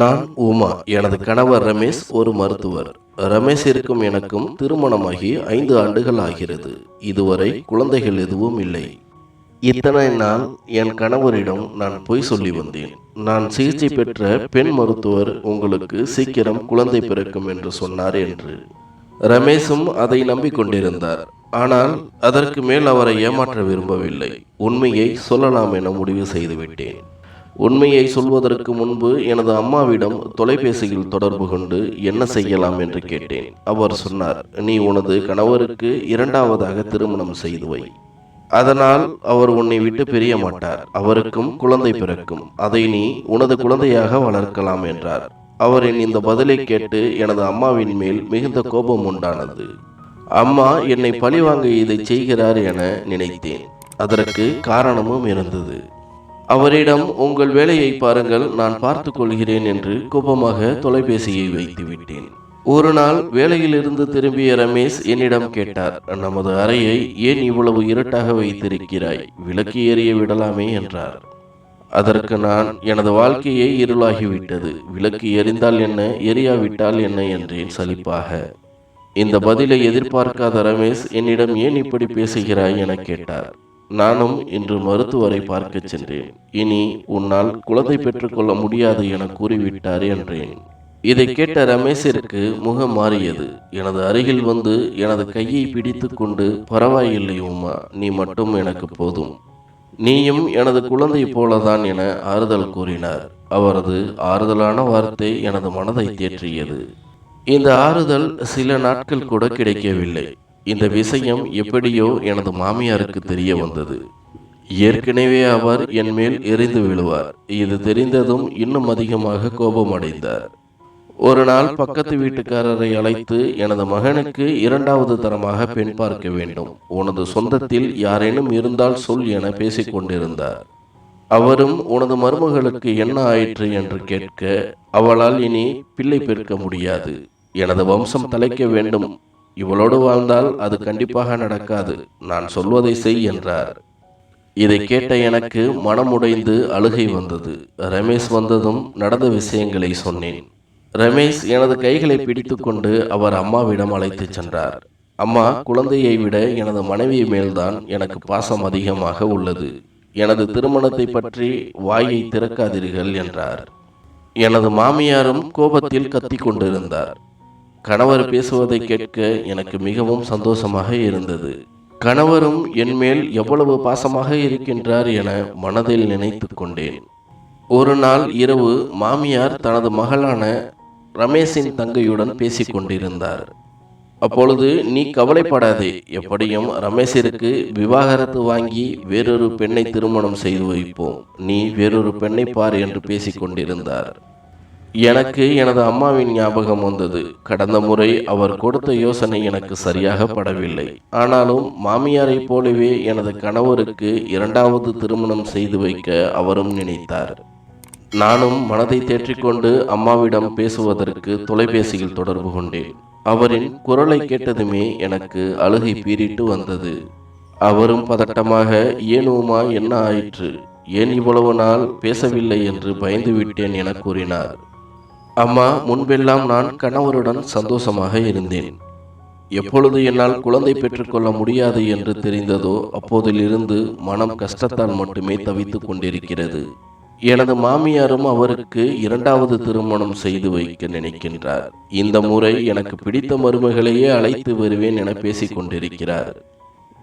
நான் உமா எனது கணவர் ரமேஷ் ஒரு மருத்துவர். ரமேஷ் இருக்கும் எனக்கும் திருமணமாகி ஐந்து ஆண்டுகள் ஆகிறது. இதுவரை குழந்தைகள் எதுவும் இல்லை. இத்தனை நாள் என் கணவரிடம் நான் பொய் சொல்லி வந்தேன். நான் சிகிச்சை பெற்ற பெண் மருத்துவர் உங்களுக்கு சீக்கிரம் குழந்தை பிறக்கும் என்று சொன்னார் என்று. ரமேஷும் அதை நம்பிக்கொண்டிருந்தார் ஆனால் அதற்கு மேல் அவரை ஏமாற்ற விரும்பவில்லை. உண்மையை சொல்லலாம் என முடிவு செய்துவிட்டேன். உண்மையை சொல்வதற்கு முன்பு எனது அம்மாவிடம் தொலைபேசியில் தொடர்பு கொண்டு என்ன செய்யலாம் என்று கேட்டேன். அவர் சொன்னார் நீ உனது கணவருக்கு இரண்டாவதாக திருமணம் செய்து வை. அதனால் அவர் உன்னை விட்டு பிரிய மாட்டார். அவருக்கும் குழந்தை பிறக்கும். அதை நீ உனது குழந்தையாக வளர்க்கலாம் என்றார். அவரின் இந்த பதிலை கேட்டு எனது அம்மாவின் மேல் மிகுந்த கோபம் உண்டானது. அம்மா என்னை பழிவாங்க இதை செய்கிறார் என நினைத்தேன். அதற்கு காரணமும் இருந்தது. அவரிடம் உங்கள் வேலையை பாருங்கள் நான் பார்த்து கொள்கிறேன் என்று கோபமாக தொலைபேசியை வைத்து விட்டேன். ஒரு நாள் வேலையிலிருந்து திரும்பிய ரமேஷ் என்னிடம் கேட்டார் நமது அறையை ஏன் இவ்வளவு இருட்டாக வைத்திருக்கிறாய்? விளக்கு எறிய விடலாமே என்றார். அதற்கு நான் எனது வாழ்க்கையே இருளாகிவிட்டது. விளக்கு எரிந்தால் என்ன எரியாவிட்டால் என்ன என்றேன் சலிப்பாக. இந்த பதிலை எதிர்பார்க்காத ரமேஷ் என்னிடம் ஏன் இப்படி பேசுகிறாய் என கேட்டார். நானும் இன்று மருத்துவரை பார்க்கச் சென்றேன். இனி உன்னால் குழந்தை பெற்றுக்கொள்ள முடியாது என கூறிவிட்டார் என்றேன். இதை கேட்ட ரமேஷிற்கு முகம் மாறியது. எனது அருகில் வந்து எனது கையை பிடித்து கொண்டு பரவாயில்லை உமா நீ மட்டும் எனக்கு போதும். நீயும் எனது குழந்தை போலதான் என ஆறுதல் கூறினார். அவரது ஆறுதலான வார்த்தை எனது மனதை தேற்றியது. இந்த ஆறுதல் சில நாட்கள் கூட கிடைக்கவில்லை. இந்த விஷயம் எப்படியோ எனது மாமியாருக்கு தெரிய வந்தது. ஏற்கனவே அவர் என் மேல் எரிந்து விழுவார். இது தெரிந்ததும் இன்னும் அதிகமாக கோபமடைந்தார். ஒரு நாள் பக்கத்து வீட்டுக்காரரை அழைத்து எனது மகனுக்கு இரண்டாவது தரமாக பெண் பார்க்க வேண்டும். உனது சொந்தத்தில் யாரேனும் இருந்தால் சொல் என பேசிக்கொண்டிருந்தார் அவரும் உனது மருமகளுக்கு என்ன ஆயிற்று என்று கேட்க அவளால் இனி பிள்ளை பெருக்க முடியாது. எனது வம்சம் தலைக்க வேண்டும். இவளோடு வாழ்ந்தால் அது கண்டிப்பாக நடக்காது. நான் சொல்வதை செய் என்றார். இதை கேட்ட எனக்கு மனமுடைந்து அழுகை வந்தது. ரமேஷ் வந்ததும் நடந்த விஷயங்களை சொன்னேன். ரமேஷ் எனது கைகளை பிடித்துக்கொண்டு அவர் அம்மாவிடம் அழைத்துச் சென்றார். அம்மா குழந்தையை விட எனது மனைவி மேல்தான் எனக்கு பாசம் அதிகமாக உள்ளது. எனது திருமணத்தை பற்றி வாயை திறக்காதீர்கள் என்றார். எனது மாமியாரும் கோபத்தில் கத்திக் கொண்டிருந்தார். கணவர் பேசுவதை கேட்க எனக்கு மிகவும் சந்தோஷமாக இருந்தது. கணவரும் என் மேல் எவ்வளவு பாசமாக இருக்கின்றார் என மனதில் நினைத்து கொண்டேன். ஒரு நாள் இரவு மாமியார் தனது மகளான ரமேஷின் தங்கையுடன் பேசிக் கொண்டிருந்தார். அப்பொழுது நீ கவலைப்படாதே எப்படியும் ரமேஷிற்கு விவாகரத்து வாங்கி வேறொரு பெண்ணை திருமணம் செய்து வைப்போம். நீ வேறொரு பெண்ணை பார் என்று பேசிக் கொண்டிருந்தார். எனக்கு எனது அம்மாவின் ஞாபகம் வந்தது. கடந்த முறை அவர் கொடுத்த யோசனை எனக்கு சரியாக படவில்லை. ஆனாலும் மாமியாரைப் போலவே எனது கணவருக்கு இரண்டாவது திருமணம் செய்து வைக்க அவரும் நினைத்தார். நானும் மனதை தேற்றிக்கொண்டு அம்மாவிடம் பேசுவதற்கு தொலைபேசியில் தொடர்பு கொண்டேன். அவரின் குரலை கேட்டதுமே எனக்கு அழுகை பீறிட்டு வந்தது. அவரும் பதட்டமாக ஏனுமா என்ன ஆயிற்று? ஏன் இவ்வளவு நாள் பேசவில்லை? என்று பயந்து விட்டேன் என கூறினார். அம்மா முன்பெல்லாம் நான் கணவருடன் சந்தோஷமாக இருந்தேன். எப்பொழுது என்னால் குழந்தை பெற்றுக்கொள்ள முடியாது என்று தெரிந்ததோ அப்போதிலிருந்து மனம் கஷ்டத்தால் மட்டுமே தவித்துக் கொண்டிருக்கிறது. எனது மாமியாரும் அவருக்கு இரண்டாவது திருமணம் செய்து வைக்க நினைக்கின்றார். இந்த முறை எனக்கு பிடித்த மருமகளையே அழைத்து வருவேன் என பேசிக் கொண்டிருக்கிறார்.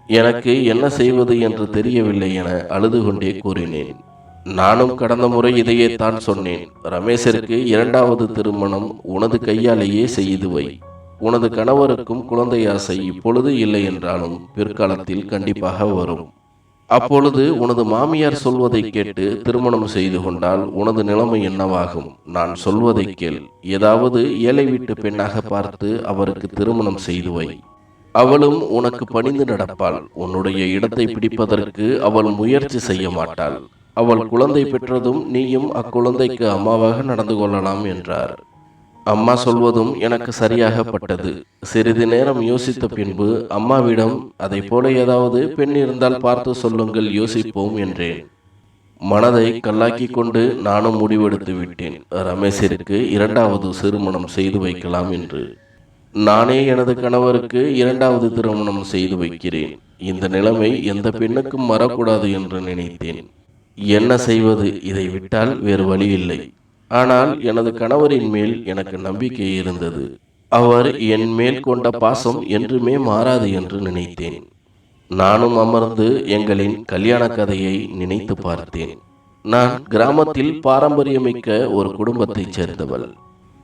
எனக்கு என்ன செய்வது என்று தெரியவில்லை என அழுது கொண்டே கூறினேன். நானும் கடந்த முறை இதையே தான் சொன்னேன். ரமேஷிற்கு இரண்டாவது திருமணம் உனது கையாலேயே செய்து வை உனது கணவருக்கும் குழந்தை ஆசை இப்பொழுது இல்லை என்றாலும் பிற்காலத்தில் கண்டிப்பாக வரும். அப்பொழுது உனது மாமியார் சொல்வதை கேட்டு திருமணம் செய்து கொண்டால் உனது நிலைமை என்னவாகும்? நான் சொல்வதை கேள். ஏதாவது ஏழை வீட்டு பெண்ணாக பார்த்து அவருக்கு திருமணம் செய்து வை அவளும் உனக்கு பணிந்து நடப்பாள். உன்னுடைய இடத்தை பிடிப்பதற்கு அவள் முயற்சி செய்ய மாட்டாள். அவள் குழந்தை பெற்றதும் நீயும் அக்குழந்தைக்கு அம்மாவாக நடந்து கொள்ளலாம் என்றார். அம்மா சொல்வதும் எனக்கு சரியாகப்பட்டது. சிறிது நேரம் யோசித்த பின்பு அம்மாவிடம் அதை போல ஏதாவது பெண் இருந்தால் பார்த்து சொல்லுங்கள் யோசிப்போம் என்றேன். மனதை கல்லாக்கி கொண்டு நானும் முடிவெடுத்து விட்டேன். ரமேஷிற்கு இரண்டாவது திருமணம் செய்து வைக்கலாம் என்று. நானே எனது கணவருக்கு இரண்டாவது திருமணம் செய்து வைக்கிறேன். இந்த நிலைமை எந்த பெண்ணுக்கும் வரக்கூடாது என்று நினைத்தேன். என்ன செய்வது? இதை விட்டால் வேறு வழி இல்லை. ஆனால் எனது கணவரின் மேல் எனக்கு நம்பிக்கை இருந்தது. அவர் என் மேல் கொண்ட பாசம் என்றுமே மாறாது என்று நினைத்தேன். நானும் அமர்ந்து எங்களின் கல்யாண கதையை நினைத்து பார்த்தேன். நான் கிராமத்தில் பாரம்பரியமிக்க ஒரு குடும்பத்தைச் சேர்ந்தவள்.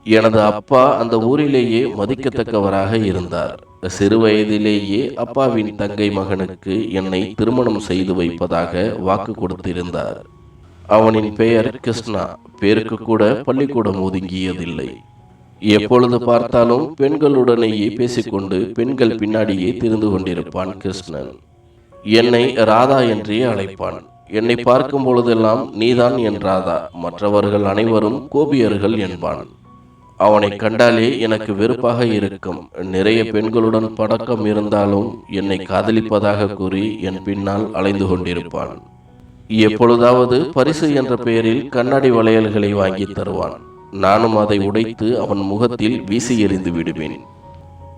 எனது அப்பா அந்த ஊரிலேயே மதிக்கத்தக்கவராக இருந்தார். சிறு வயதிலேயே அப்பாவின் தங்கை மகனுக்கு என்னை திருமணம் செய்து வைப்பதாக வாக்கு கொடுத்திருந்தார். அவனின் பெயர் கிருஷ்ணா. பேருக்கு கூட பள்ளிக்கூடம் ஒதுங்கியதில்லை. எப்பொழுது பார்த்தாலும் பெண்களுடனேயே பேசிக்கொண்டு பெண்கள் பின்னாடியே திரிந்து கொண்டிருப்பான் கிருஷ்ணன். என்னை ராதா என்றே அழைப்பான். என்னை பார்க்கும் பொழுதெல்லாம் நீதான் என் ராதா. மற்றவர்கள் அனைவரும் கோபியர்கள் என்பான். அவனை கண்டாலே எனக்கு வெறுப்பாக இருக்கும். நிறைய பெண்களுடன் பழக்கம் இருந்தாலும் என்னை காதலிப்பதாக கூறி என் பின்னால் அலைந்து கொண்டிருப்பான். எப்பொழுதாவது பரிசு என்ற பெயரில் கண்ணாடி வளையல்களை வாங்கி தருவான். நானும் அதை உடைத்து அவன் முகத்தில் வீசி எறிந்து விடுவேன்.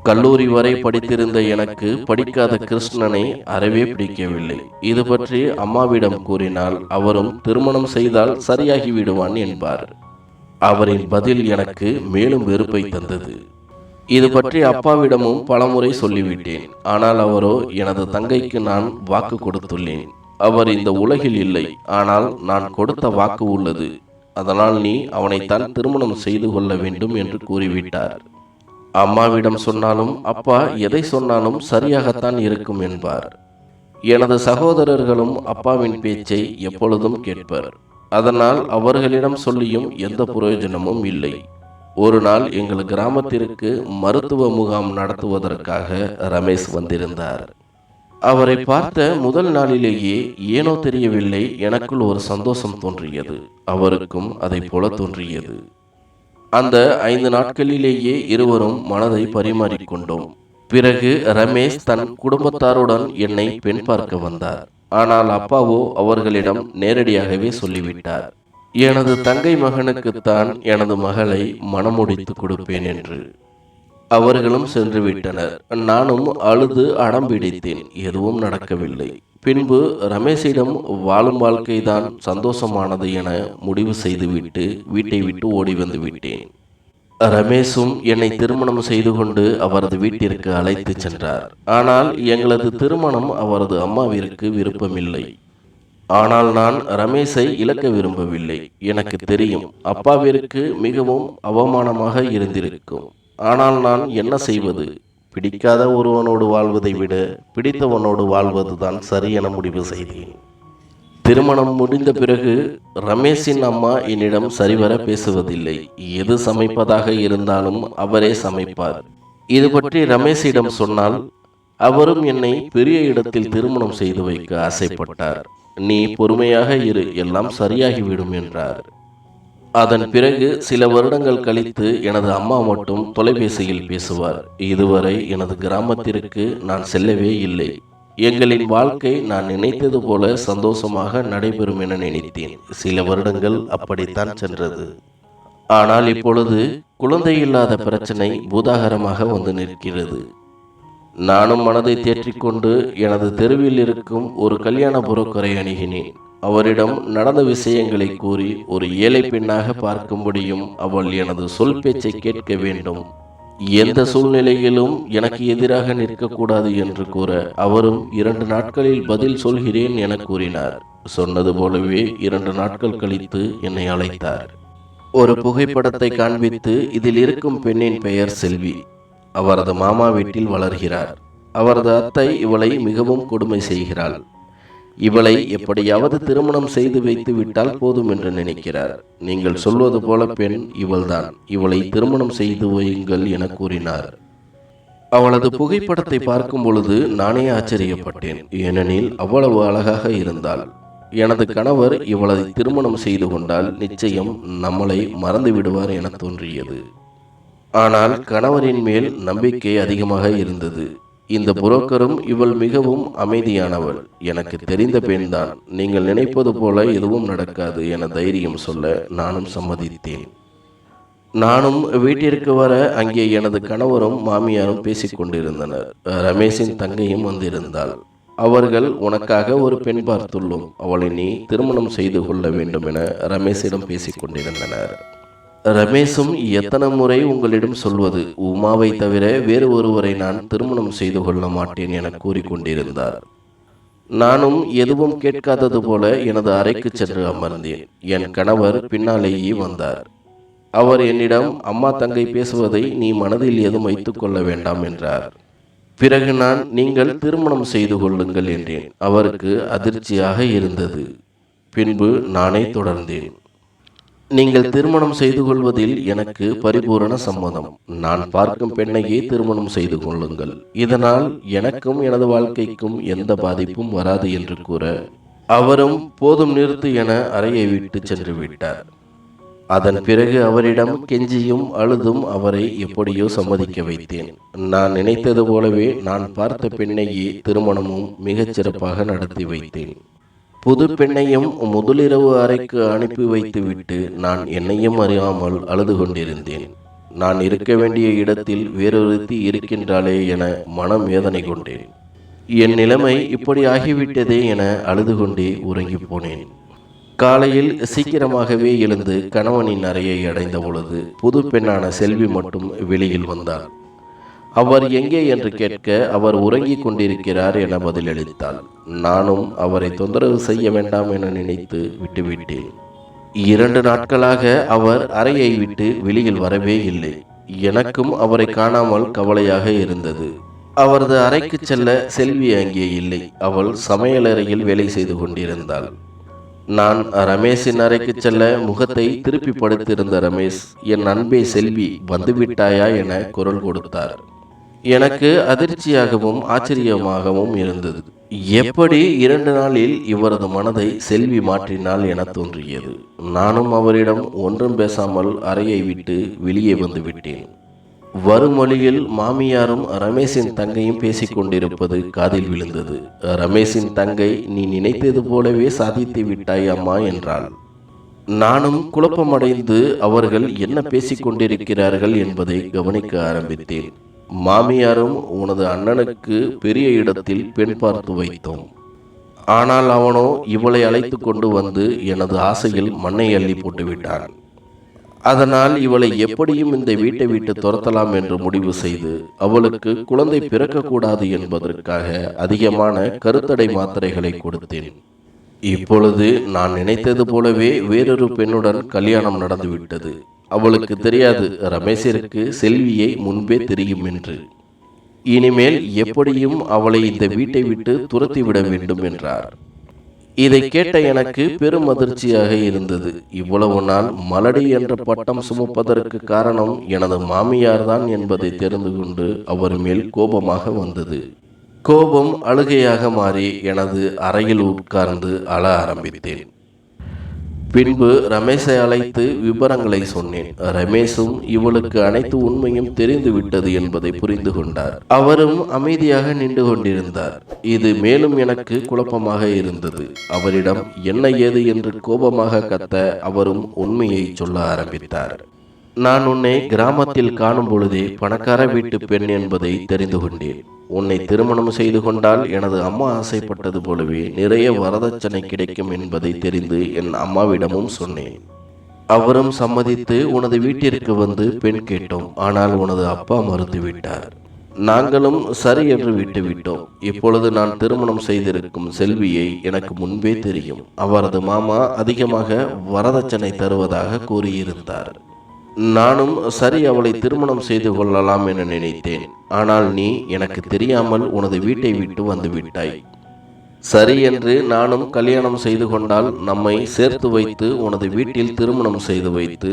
கல்லூரி வரை படித்திருந்த எனக்கு படிக்காத கிருஷ்ணனை அறவே பிடிக்கவில்லை. இது பற்றி அம்மாவிடம் கூறினால் அவரும் திருமணம் செய்தால் சரியாகி விடுவான் என்பார். அவரின் பதில் எனக்கு மேலும் வெறுப்பை தந்தது. இது பற்றி அப்பாவிடமும் பலமுறை சொல்லிவிட்டேன். ஆனால் அவரோ எனது தங்கைக்கு நான் வாக்கு கொடுத்துள்ளேன். அவர் இந்த உலகில் இல்லை. ஆனால் நான் கொடுத்த வாக்கு உள்ளது. அதனால் நீ அவனைத்தான் திருமணம் செய்து கொள்ள வேண்டும் என்று கூறிவிட்டார். அம்மாவிடம் சொன்னாலும் அப்பா எதை சொன்னாலும் சரியாகத்தான் இருக்கும் என்பார். எனது சகோதரர்களும் அப்பாவின் பேச்சை எப்பொழுதும் கேட்பர். அதனால் அவர்களிடம் சொல்லியும் எந்த பிரயோஜனமும் இல்லை. ஒரு நாள் எங்கள் கிராமத்திற்கு மருத்துவ முகாம் நடத்துவதற்காக ரமேஷ் வந்திருந்தார். அவரை பார்த்த முதல் நாளிலேயே ஏனோ தெரியவில்லை எனக்குள் ஒரு சந்தோஷம் தோன்றியது. அவருக்கும் அதை போல தோன்றியது. அந்த ஐந்து நாட்களிலேயே இருவரும் மனதை பரிமாறிக்கொண்டோம். பிறகு ரமேஷ் தன் குடும்பத்தாருடன் என்னை பெண் பார்க்க வந்தார். ஆனால் அப்பாவோ அவர்களிடம் நேரடியாகவே சொல்லிவிட்டார். எனது தங்கை மகனுக்குத்தான் எனது மகளை மனமுடித்து கொடுப்பேன் என்று. அவர்களும் சென்று விட்டனர் நானும் அழுது அடம் பிடித்தேன். எதுவும் நடக்கவில்லை. பின்பு ரமேஷிடம் வாழும் வாழ்க்கைதான் சந்தோஷமானது என முடிவு செய்துவிட்டு வீட்டை விட்டு ஓடி வந்து விட்டேன். ரமேஷும் என்னை திருமணம் செய்து கொண்டு அவரது வீட்டிற்கு அழைத்து சென்றார். ஆனால் எங்களது திருமணம் அவரது அம்மாவிற்கு விருப்பமில்லை. ஆனால் நான் ரமேஷை இழக்க விரும்பவில்லை. எனக்கு தெரியும் அப்பாவிற்கு மிகவும் அவமானமாக இருந்திருக்கும். ஆனால் நான் என்ன செய்வது? பிடிக்காத ஒருவனோடு வாழ்வதை விட பிடித்தவனோடு வாழ்வதுதான் சரி என முடிவு செய்தேன். திருமணம் முடிந்த பிறகு ரமேஷின் அம்மா என்னிடம் சரிவர பேசுவதில்லை. எது சமைப்பதாக இருந்தாலும் அவரே சமைப்பார். இது பற்றி ரமேஷிடம் சொன்னால் அவரும் என்னை பெரிய இடத்தில் திருமணம் செய்து வைக்க ஆசைப்பட்டார். நீ பொறுமையாக இரு எல்லாம் சரியாகிவிடும் என்றார். அதன் பிறகு சில வருடங்கள் கழித்து எனது அம்மா மட்டும் தொலைபேசியில் பேசுவார். இதுவரை எனது கிராமத்திற்கு நான் செல்லவே இல்லை. எங்களின் வாழ்க்கை நான் நினைத்தது போல சந்தோஷமாக நடைபெறும் என நினைத்தேன். சில வருடங்கள் அப்படித்தான் சென்றது. ஆனால் இப்பொழுது குழந்தை இல்லாத பிரச்சனை பூதாகரமாக வந்து நிற்கிறது. நானும் மனதை தேற்றிக்கொண்டு எனது தெருவில் இருக்கும் ஒரு கல்யாண புரோக்கரை அணுகினேன். அவரிடம் நடந்த விஷயங்களை கூறி ஒரு ஏழை பெண்ணாக பார்க்கும்படியும் அவள் எனது சொல் பேச்சை கேட்க வேண்டும். எந்த சூழ்நிலையிலும் எனக்கு எதிராக நிற்கக்கூடாது என்று கூற அவரும் இரண்டு நாட்களில் பதில் சொல்கிறேன் என கூறினார். சொன்னது போலவே இரண்டு நாட்கள் கழித்து என்னை அழைத்தார். ஒரு புகைப்படத்தை காண்பித்து இதில் இருக்கும் பெண்ணின் பெயர் செல்வி. அவரது மாமா வீட்டில் வளர்கிறார். அவரது அத்தை இவளை மிகவும் கொடுமை செய்கிறாள். இவளை எப்படியாவது திருமணம் செய்து வைத்து விட்டால் போதும் என்று நினைக்கிறார். நீங்கள் சொல்வது போல பெண் இவள்தான். இவளை திருமணம் செய்து வையுங்கள் என கூறினார். அவளது புகைப்படத்தை பார்க்கும் பொழுது நானே ஆச்சரியப்பட்டேன். ஏனெனில் அவ்வளவு அழகாக இருந்தாள். எனது கணவர் இவளை திருமணம் செய்து கொண்டால் நிச்சயம் நம்மளை மறந்து விடுவார் என தோன்றியது. ஆனால் கணவரின் மேல் நம்பிக்கை அதிகமாக இருந்தது. இந்த புரோக்கரும் இவள் மிகவும் அமைதியானவள். எனக்கு தெரிந்த பெண்தான் நீங்கள் நினைப்பது போல எதுவும் நடக்காது என தைரியம் சொல்ல நானும் சம்மதித்தேன். நானும் வீட்டிற்கு வர அங்கே எனது கணவரும் மாமியாரும் பேசிக் கொண்டிருந்தனர். ரமேஷின் தங்கையும் வந்திருந்தாள். அவர்கள் உனக்காக ஒரு பெண் பார்த்துள்ளோம். அவளை நீ திருமணம் செய்து கொள்ள வேண்டும் என ரமேஷிடம் பேசிக் கொண்டிருந்தனர். ரமேஷும் எத்தனை முறை உங்களிடம் சொல்வது உமாவை தவிர வேறு ஒருவரை நான் திருமணம் செய்து கொள்ள மாட்டேன் என கூறிக்கொண்டிருந்தார். நானும் எதுவும் கேட்காதது போல எனது அறைக்கு சென்று அமர்ந்தேன். என் கணவர் பின்னாலேயே வந்தார். அவர் என்னிடம் அம்மா தங்கை பேசுவதை நீ மனதில் எதுவும் வைத்துக் கொள்ள வேண்டாம் என்றார். பிறகு நான் நீங்கள் திருமணம் செய்து கொள்ளுங்கள் என்றேன். அவருக்கு அதிர்ச்சியாக இருந்தது. பின்பு நானே தொடர்ந்தேன். நீங்கள் திருமணம் செய்து கொள்வதில் எனக்கு பரிபூரண சம்மதம். நான் பார்க்கும் பெண்ணையே திருமணம் செய்து கொள்ளுங்கள். இதனால் எனக்கும் எனது வாழ்க்கைக்கும் எந்த பாதிப்பும் வராது என்று கூற அவரும் போதும் நிறுத்து என அறையை விட்டு சென்று விட்டார். அதன் பிறகு அவரிடம் கெஞ்சியும் அழுதும் அவரை எப்படியோ சம்மதிக்க வைத்தேன். நான் நினைத்தது போலவே நான் பார்த்த பெண்ணையே திருமணமும் மிகச் சிறப்பாக நடத்தி வைத்தேன். புது பெண்ணையும் முதலிரவு அறைக்கு அனுப்பி வைத்துவிட்டு நான் என்னையும் அறியாமல் அழுது கொண்டிருந்தேன் நான் இருக்க வேண்டிய இடத்தில் வேறொருத்தி இருக்கின்றாளே என மனம் வேதனை கொண்டேன். என் நிலைமை இப்படி ஆகிவிட்டதே என அழுது கொண்டே உறங்கி போனேன். காலையில் சீக்கிரமாகவே எழுந்து கணவனின் அறையை அடைந்த பொழுது புது பெண்ணான செல்வி மட்டும் வெளியில் வந்தார் அவர் எங்கே என்று கேட்க அவர் உறங்கிக் கொண்டிருக்கிறார் என பதிலளித்தாள். நானும் அவரை தொந்தரவு செய்ய வேண்டாம் என நினைத்து விட்டுவிட்டேன். இரண்டு நாட்களாக அவர் அறையை விட்டு வெளியில் வரவே இல்லை. எனக்கும் அவரை காணாமல் கவலையாக இருந்தது. அவரது அறைக்கு செல்ல செல்வி அங்கே இல்லை. அவள் சமையலறையில் வேலை செய்து கொண்டிருந்தாள். நான் ரமேஷின் அறைக்கு செல்ல முகத்தை திருப்பி படுத்திருந்த ரமேஷ் என் அன்பே செல்வி வந்துவிட்டாயா? என குரல் கொடுத்தார். எனக்கு அதிர்ச்சியாகவும் ஆச்சரியமாகவும் இருந்தது. எப்படி இரண்டு நாளில் இவரது மனதை செல்வி மாற்றினாள் என தோன்றியது. நானும் அவரிடம் ஒன்றும் பேசாமல் அறையை விட்டு வெளியே வந்து விட்டேன். வரும் வழியில் மாமியாரும் ரமேஷின் தங்கையும் பேசிக்கொண்டிருப்பது காதில் விழுந்தது. ரமேஷின் தங்கை நீ நினைத்தது போலவே சாதித்து விட்டாய் அம்மா என்றாள். நானும் குழப்பமடைந்து அவர்கள் என்ன பேசிக்கொண்டிருக்கிறார்கள் என்பதை கவனிக்க ஆரம்பித்தேன். மாமியாரும் உனது அண்ணனுக்கு பெரிய இடத்தில் பெண் பார்த்து வைத்தோம். ஆனால் அவனோ இவளை அழைத்து கொண்டு வந்து எனது ஆசையில் மண்ணை அள்ளி போட்டுவிட்டான். அதனால் இவளை எப்படியும் இந்த வீட்டை விட்டு துரத்தலாம் என்று முடிவு செய்து அவளுக்கு குழந்தை பிறக்கக்கூடாது என்பதற்காக அதிகமான கருத்தடை மாத்திரைகளை கொடுத்தேன். இப்பொழுது நான் நினைத்தது போலவே வேறொரு பெண்ணுடன் கல்யாணம் நடந்துவிட்டது. அவளுக்கு தெரியாது. ரமேஷிற்கு செல்வியை முன்பே தெரியும் என்று. இனிமேல் எப்படியும் அவளை இந்த வீட்டை விட்டு துரத்திவிட வேண்டும் என்றார். இதை கேட்ட எனக்கு பெரும் அதிர்ச்சியாக இருந்தது. இவ்வளவு நாள் மலடி என்ற பட்டம் சுமப்பதற்கு காரணம் எனது மாமியார் தான் என்பதை தெரிந்து கொண்டு அவர் மேல் கோபமாக வந்தது. கோபம் அழுகையாக மாறி எனது அறையில் உட்கார்ந்து அழ ஆரம்பித்தேன். பின்பு ரமேஷை அழைத்து விவரங்களை சொன்னேன். ரமேஷும் இவளுக்கு அனைத்து உண்மையும் தெரிந்து விட்டது என்பதை புரிந்து கொண்டார். அவரும் அமைதியாக நின்று கொண்டிருந்தார். இது மேலும் எனக்கு குழப்பமாக இருந்தது. அவரிடம் என்ன ஏது? என்று கோபமாக கத்த அவரும் உண்மையை சொல்ல ஆரம்பித்தார். நான் உன்னை கிராமத்தில் காணும் பொழுதே பணக்கார வீட்டு பெண் என்பதை தெரிந்து கொண்டேன். உன்னை திருமணம் செய்து கொண்டால் எனது அம்மா ஆசைப்பட்டது போலவே நிறைய வரதட்சணை கிடைக்கும் என்பதை தெரிந்து என் அம்மாவிடமும் சொன்னேன். அவரும் சம்மதித்து உனது வீட்டிற்கு வந்து பெண் கேட்டோம். ஆனால் உனது அப்பா மறுத்துவிட்டார். நாங்களும் சரி என்று விட்டுவிட்டோம். இப்பொழுது நான் திருமணம் செய்திருக்கும் செல்வியை எனக்கு முன்பே தெரியும். அவரது மாமா அதிகமாக வரதட்சணை தருவதாக கூறியிருந்தார். நானும் சரி அவளை திருமணம் செய்து கொள்ளலாம் என நினைத்தேன். ஆனால் நீ எனக்கு தெரியாமல் உனது வீட்டை விட்டு வந்து விட்டாய். சரி என்று நானும் கல்யாணம் செய்து கொண்டால் நம்மை சேர்த்து வைத்து உனது வீட்டில் திருமணம் செய்து வைத்து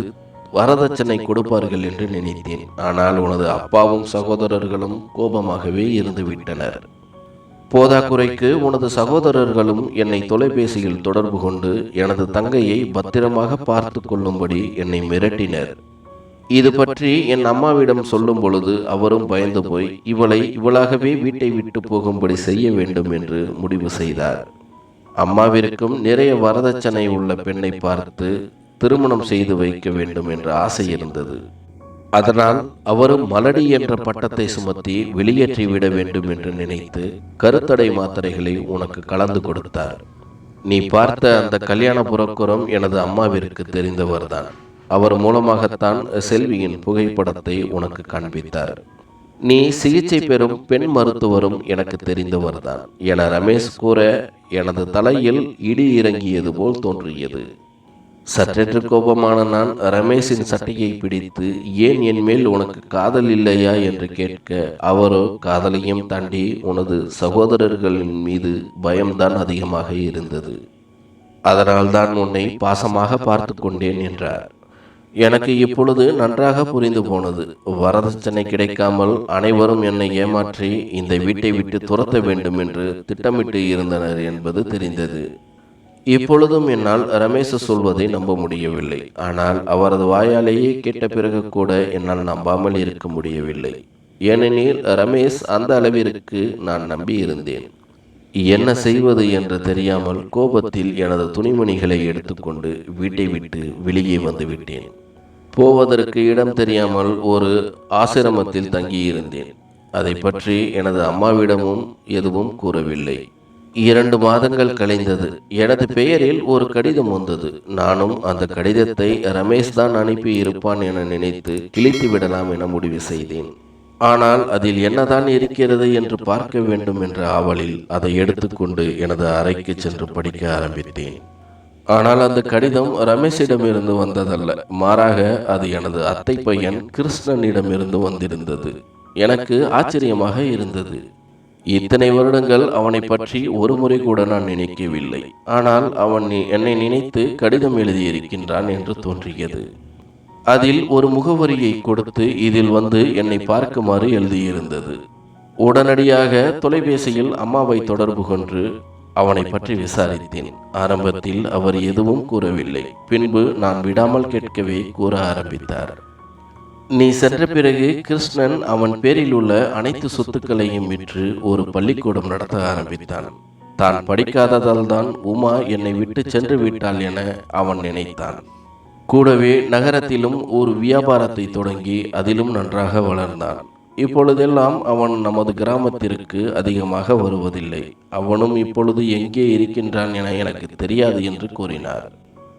வரதட்சணை கொடுப்பார்கள் என்று நினைத்தேன். ஆனால் உனது அப்பாவும் சகோதரர்களும் கோபமாகவே இருந்து விட்டனர். போதாக்குறைக்கு உனது சகோதரர்களும் என்னை தொலைபேசியில் தொடர்பு கொண்டு எனது தங்கையை பத்திரமாக பார்த்து கொள்ளும்படி என்னை மிரட்டினர். இது பற்றி என் அம்மாவிடம் சொல்லும் பொழுது அவரும் பயந்து போய் இவளை இவளாகவே வீட்டை விட்டு போகும்படி செய்ய வேண்டும் என்று முடிவு செய்தார். அம்மாவிற்கும் நிறைய வரதட்சணை உள்ள பெண்ணை பார்த்து திருமணம் செய்து வைக்க வேண்டும் என்ற ஆசை இருந்தது. அதனால் அவரும் மலடி என்ற பட்டத்தை சுமத்தி வெளியேற்றி விட வேண்டும் என்று நினைத்து கருத்தடை மாத்திரைகளை உனக்கு கலந்து கொடுத்தார். நீ பார்த்த அந்த கல்யாண புறக்குறம் எனது அம்மாவிற்கு தெரிந்தவர்தான். அவர் மூலமாகத்தான் செல்வியின் புகைப்படத்தை உனக்கு காண்பித்தார். நீ சிகிச்சை பெறும் பெண் மருத்துவரும் எனக்கு தெரிந்தவர்தான். என ரமேஷ் கூற எனது தலையில் இடி இறங்கியது போல் தோன்றியது. சற்றெற்று கோபமான நான் ரமேஷின் சட்டையை பிடித்து ஏன் என் மேல் உனக்கு காதல் இல்லையா? என்று கேட்க அவரோ காதலையும் தாண்டி உனது சகோதரர்களின் மீது பயம்தான் அதிகமாக இருந்தது. அதனால்தான் உன்னை பாசமாக பார்த்து கொண்டேன் என்றார். எனக்கு இப்பொழுது நன்றாக புரிந்து போனது. வரதட்சணை கிடைக்காமல் அனைவரும் என்னை ஏமாற்றி இந்த வீட்டை விட்டு துரத்த வேண்டும் என்று திட்டமிட்டு இருந்தனர் என்பது தெரிந்தது. இப்பொழுதும் என்னால் ரமேஷ் சொல்வதை நம்ப முடியவில்லை. ஆனால் அவரது வாயாலேயே கேட்ட பிறகு கூட என்னால் நம்பாமல் இருக்க முடியவில்லை. ஏனெனில் ரமேஷ் அந்த அளவிற்கு நான் நம்பி இருந்தேன் என்ன செய்வது என்று தெரியாமல் கோபத்தில் எனது துணிமணிகளை எடுத்துக்கொண்டு வீட்டை விட்டு வெளியே வந்து விட்டேன். போவதற்கு இடம் தெரியாமல் ஒரு ஆசிரமத்தில் தங்கியிருந்தேன். அதை பற்றி எனது அம்மாவிடமும் எதுவும் கூறவில்லை. இரண்டு மாதங்கள் கழிந்தது. எனது பெயரில் ஒரு கடிதம் வந்தது. நானும் அந்த கடிதத்தை ரமேஷ் தான் அனுப்பி இருப்பான் என நினைத்து கிழித்து விடலாம் என முடிவு செய்தேன். ஆனால் அதில் என்னதான் இருக்கிறது என்று பார்க்க வேண்டும் என்ற ஆவலில் அதை எடுத்துக்கொண்டு எனது அறைக்கு சென்று படிக்க ஆரம்பித்தேன். ஆனால் அந்த கடிதம் ரமேஷிடமிருந்து வந்ததல்ல. மாறாக அது எனது அத்தை பையன் கிருஷ்ணனிடமிருந்து வந்திருந்தது. எனக்கு ஆச்சரியமாக இருந்தது. இத்தனை வருடங்கள் அவனை பற்றி ஒரு முறை கூட நான் நினைக்கவில்லை. ஆனால் அவன் என்னை நினைத்து கடிதம் எழுதியிருக்கின்றான் என்று தோன்றியது. அதில் ஒரு முகவரியை கொடுத்து இதில் வந்து என்னை பார்க்குமாறு எழுதியிருந்தது. உடனடியாக தொலைபேசியில் அம்மாவை தொடர்பு கொண்டு அவனை பற்றி விசாரித்தேன். ஆரம்பத்தில் அவர் எதுவும் கூறவில்லை. பின்பு நான் விடாமல் கேட்கவே கூற ஆரம்பித்தார். நீ சென்ற பிறகு கிருஷ்ணன் அவன் பேரில் உள்ள அனைத்து சொத்துக்களையும் விற்று ஒரு பள்ளிக்கூடம் நடத்த ஆரம்பித்தான். தான் படிக்காததால் தான் உமா என்னை விட்டு சென்று விட்டாள் என அவன் நினைத்தான். கூடவே நகரத்திலும் ஒரு வியாபாரத்தை தொடங்கி அதிலும் நன்றாக வளர்ந்தான். இப்பொழுதெல்லாம் அவன் நமது கிராமத்திற்கு அதிகமாக வருவதில்லை. அவனும் இப்பொழுது எங்கே இருக்கின்றான் என எனக்கு தெரியாது என்று கூறினார்.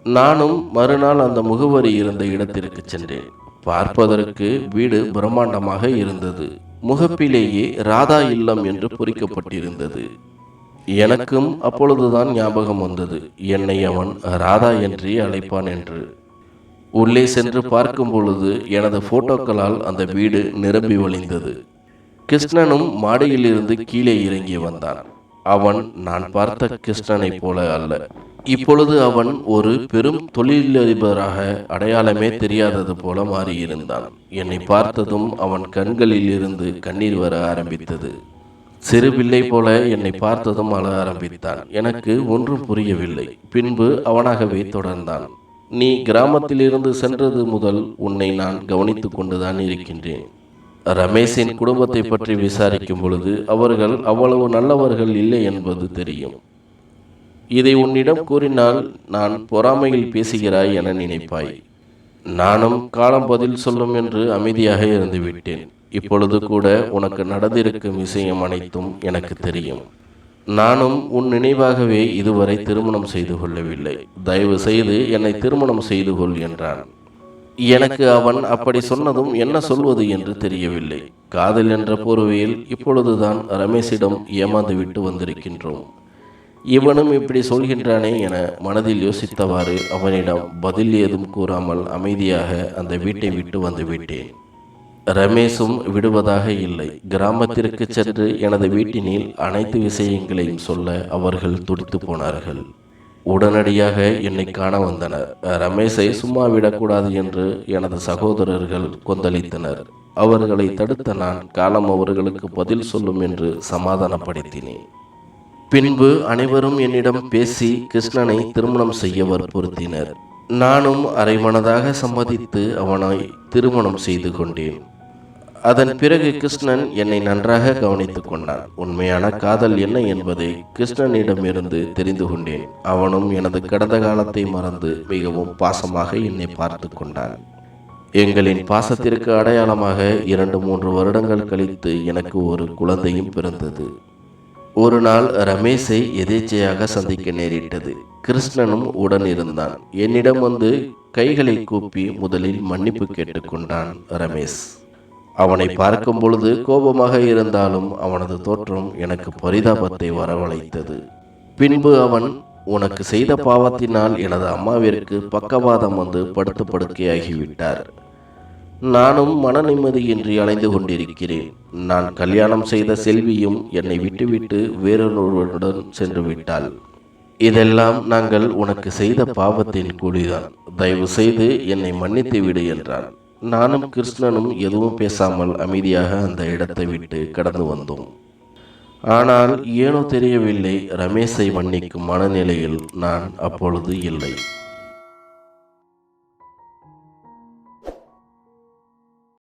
நானும் மறுநாள் அந்த முகவரி இருந்த இடத்திற்கு சென்றேன். பார்ப்பதற்கு வீடு பிரம்மாண்டமாக இருந்தது. முகப்பிலேயே ராதா இல்லம் என்று பொறிக்கப்பட்டிருந்தது. எனக்கும் அப்பொழுதுதான் ஞாபகம் வந்தது. என்னை அவன் ராதா என்றே அழைப்பான் என்று. உள்ளே சென்று பார்க்கும் பொழுது எனது போட்டோக்களால் அந்த வீடு நிரம்பி வழிந்தது கிருஷ்ணனும் மாடியிலிருந்து கீழே இறங்கி வந்தான். அவன் நான் பார்த்த கிருஷ்ணனைப் போல அல்ல. இப்பொழுது அவன் ஒரு பெரும் தொழிலதிபராக அடையாளமே தெரியாதது போல மாறியிருந்தான். என்னை பார்த்ததும் அவன் கண்களில் இருந்து கண்ணீர் வர ஆரம்பித்தது. சிறு பிள்ளை போல என்னை பார்த்ததும் அழ ஆரம்பித்தான். எனக்கு ஒன்றும் புரியவில்லை. பின்பு அவனாகவே தொடர்ந்தான். நீ கிராமத்திலிருந்து சென்றது முதல் உன்னை நான் கவனித்துக் கொண்டுதான் இருக்கின்றேன். ரமேஷின் குடும்பத்தை பற்றி விசாரிக்கும் பொழுது அவர்கள் அவ்வளவு நல்லவர்கள் இல்லை என்பது தெரியும். இதை உன்னிடம் கூறினால் நான் பொறாமையில் பேசுகிறாய் என நினைப்பாய். நானும் காலம் பதில் சொல்லும் என்று அமைதியாக இருந்து விட்டேன் இப்பொழுது கூட உனக்கு நடந்திருக்கும் விஷயம் அனைத்தும் எனக்கு தெரியும். நானும் உன் நினைவாகவே இதுவரை திருமணம் செய்து கொள்ளவில்லை. தயவு செய்து என்னை திருமணம் செய்து கொள் என்றான். எனக்கு அவன் அப்படி சொன்னதும் என்ன சொல்வது என்று தெரியவில்லை. காதல் என்ற போர்வையில் இப்பொழுதுதான் ரமேஷிடம் ஏமாந்து விட்டு வந்திருக்கின்றோம். இவனும் இப்படி சொல்கின்றானே என மனதில் யோசித்தவாறு அவனிடம் பதில் ஏதும் கூறாமல் அமைதியாக அந்த வீட்டை விட்டு வந்துவிட்டேன் ரமேஷும் விடுவதாக இல்லை. கிராமத்திற்கு சென்று எனது வீட்டினில் அனைத்து விஷயங்களையும் சொல்ல அவர்கள் துடித்து போனார்கள். உடனடியாக என்னை காண வந்தனர். ரமேஷை சும்மா விடக்கூடாது என்று எனது சகோதரர்கள் கொந்தளித்தனர். அவர்களை தடுத்த நான் காலம் அவர்களுக்கு பதில் சொல்லும் என்று சமாதானப்படுத்தினேன். பின்பு அனைவரும் என்னிடம் பேசி கிருஷ்ணனை திருமணம் செய்ய வற்புறுத்தினர் நானும் அரைமனதாக சம்மதித்து அவனை திருமணம் செய்து கொண்டேன். அதன் பிறகு கிருஷ்ணன் என்னை நன்றாக கவனித்துக் கொண்டான். உண்மையான காதல் என்ன என்பதை கிருஷ்ணனிடமிருந்து தெரிந்து கொண்டேன். அவனும் எனது கடந்த காலத்தை மறந்து மிகவும் பாசமாக என்னை பார்த்து கொண்டான். எங்களின் பாசத்திற்கு அடையாளமாக இரண்டு மூன்று வருடங்கள் கழித்து எனக்கு ஒரு குழந்தையும் பிறந்தது. ஒரு நாள் ரமேஷை எதேச்சையாக சந்திக்க நேரிட்டது. கிருஷ்ணனும் உடன் இருந்தான். என்னிடம் வந்து கைகளை கூப்பி முதலில் மன்னிப்பு கேட்டுக்கொண்டான் ரமேஷ். அவனை பார்க்கும் பொழுது கோபமாக இருந்தாலும் அவனது தோற்றம் எனக்கு பரிதாபத்தை வரவழைத்தது. பின்பு அவன் உனக்கு செய்த பாவத்தினால் எனது அம்மாவிற்கு பக்கவாதம் வந்து படுத்து படுக்கையாகிவிட்டார் நானும் மன நிம்மதியின்றி அலைந்து கொண்டிருக்கிறேன். நான் கல்யாணம் செய்த செல்வியும் என்னை விட்டுவிட்டு வேறொருவருடன் சென்று விட்டாள். இதெல்லாம் நாங்கள் உனக்கு செய்த பாவத்தின் கூலிதான். தயவு செய்து என்னை மன்னித்து விடு என்றான். நானும் கிருஷ்ணனும் எதுவும் பேசாமல் அமைதியாக அந்த இடத்தை விட்டு கடந்து வந்தோம். ஆனால் ஏனோ தெரியவில்லை ரமேஷை மன்னிக்கும் மனநிலையில் நான் அப்பொழுது இல்லை.